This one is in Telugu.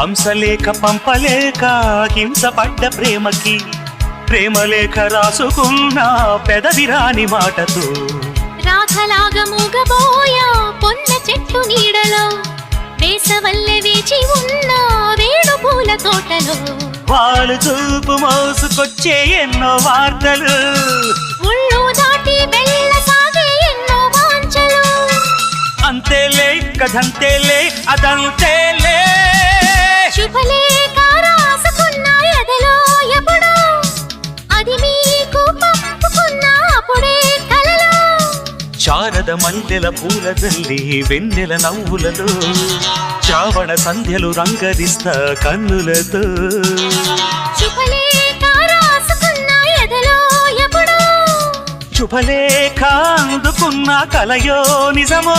హంసలేక పంపలేక హింసపడ్డ ప్రేమకి ప్రేమలేఖ రాసుకున్న పెదవిరాని మాటతో. రాధలాగా మూగబోయా పొన్న చెట్టు నీడలో వేసవల్లె వేచి ఉన్న వేణు పూల తోటలో. వాళ్ళు చూపు మోసుకొచ్చే ఎన్నో వార్తలు. ఉళ్ళు దాటి వెళ్ళసాగే ఎన్నో వాంఛలు. అంతేలే కథంతేలే అదంతేలే. శుభలేఖ రాసుకున్న ఎదలో ఎప్పుడో. అది మీకు పంపుకున్న అప్పుడే కలలో. శారద మల్లెల పూల జల్లి వెన్నెల నవ్వులలో శ్రావణ సంధ్యలు రంగరిస్తా కన్నులతో. శుభలేఖ రాసుకున్న ఎదలో ఎప్పుడో. శుభలేఖ అందుకున్న కలయో నిజమో.